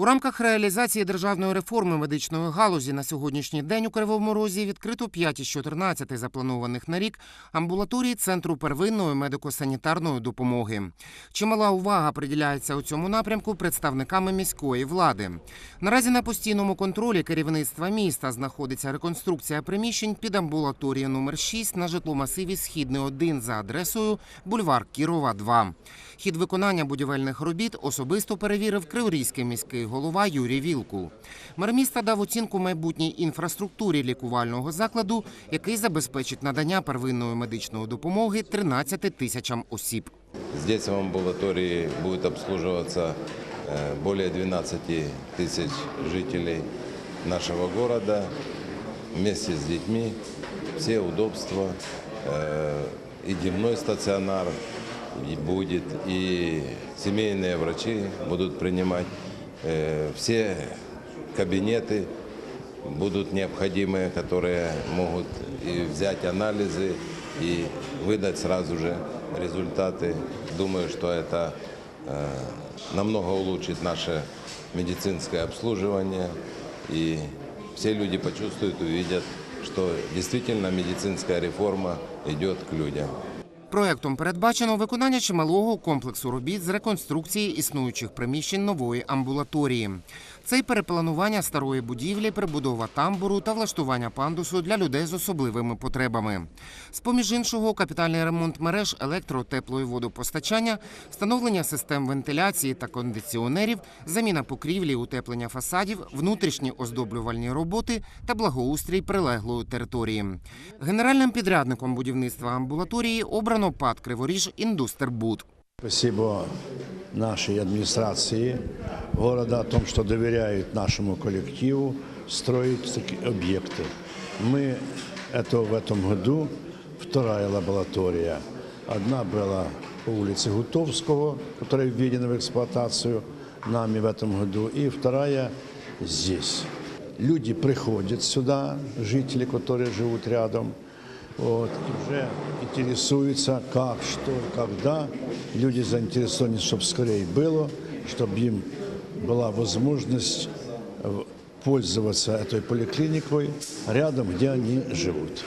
У рамках реалізації державної реформи медичної галузі на сьогоднішній день у Кривому Розі відкрито 5 із 14 запланованих на рік амбулаторій Центру первинної медико-санітарної допомоги. Чимала увага приділяється у цьому напрямку представниками міської влади. Наразі на постійному контролі керівництва міста знаходиться реконструкція приміщень під амбулаторією номер 6 на житломасиві Східний 1 за адресою бульвар Кірова 2. Хід виконання будівельних робіт особисто перевірив Криворізький міський голова Юрій Вілкул. Мер міста дав оцінку майбутній інфраструктурі лікувального закладу, який забезпечить надання первинної медичної допомоги 13 тисячам осіб. Здесь в амбулатории будет обслуживаться э, более 12 тысяч жителей нашего города вместе с детьми. Все удобства, э, и дневной стационар и будет, и семейные врачи будут принимать. Э, Все кабинеты будут необходимые, которые могут и взять анализы и выдать сразу же результаты. Думаю, что это э, намного улучшит наше медицинское обслуживание, и все люди почувствуют, увидят, что действительно медицинская реформа идет к людям. Проектом передбачено виконання чималого комплексу робіт з реконструкції існуючих приміщень нової амбулаторії. Це й перепланування старої будівлі, прибудова тамбуру та влаштування пандусу для людей з особливими потребами. З поміж іншого, капітальний ремонт мереж електро, тепло і водопостачання, встановлення систем вентиляції та кондиціонерів, заміна покрівлі, утеплення фасадів, внутрішні оздоблювальні роботи та благоустрій прилеглої території. Генеральним підрядником будівництва амбулаторії обрано ПАД Криворіж Індустербуд. Спасибо нашей администрации города о том, что доверяют нашему коллективу строить такие объекты. Мы это в этом году вторая лаборатория. Одна была по улице Гутовского, которая введена в эксплуатацию нами в этом году, и вторая здесь. Люди приходят сюда, жители, которые живут рядом, вот, и уже интересуются, как, что, когда. Люди заинтересованы, чтобы скорее было, чтобы им была возможность э, пользоваться этой поликлиникой рядом, где они живут.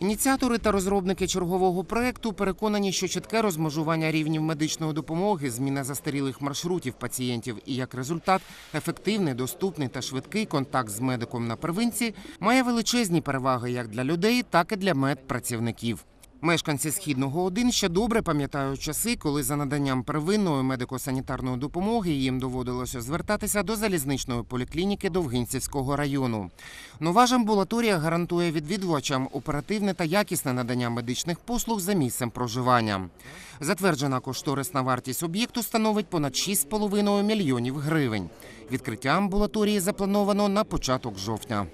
Ініціатори та розробники чергового проекту переконані, що чітке розмежування рівнів медичної допомоги, зміна застарілих маршрутів пацієнтів і як результат ефективний, доступний та швидкий контакт з медиком на первинці має величезні переваги як для людей, так і для медпрацівників. Мешканці східного 1 ще добре пам'ятають часи, коли за наданням первинної медико-санітарної допомоги їм доводилося звертатися до залізничної поліклініки Довгинцівського району. Нова ж амбулаторія гарантує відвідувачам оперативне та якісне надання медичних послуг за місцем проживання. Затверджена кошторисна вартість об'єкту становить понад 6,5 мільйонів гривень. Відкриття амбулаторії заплановано на початок жовтня.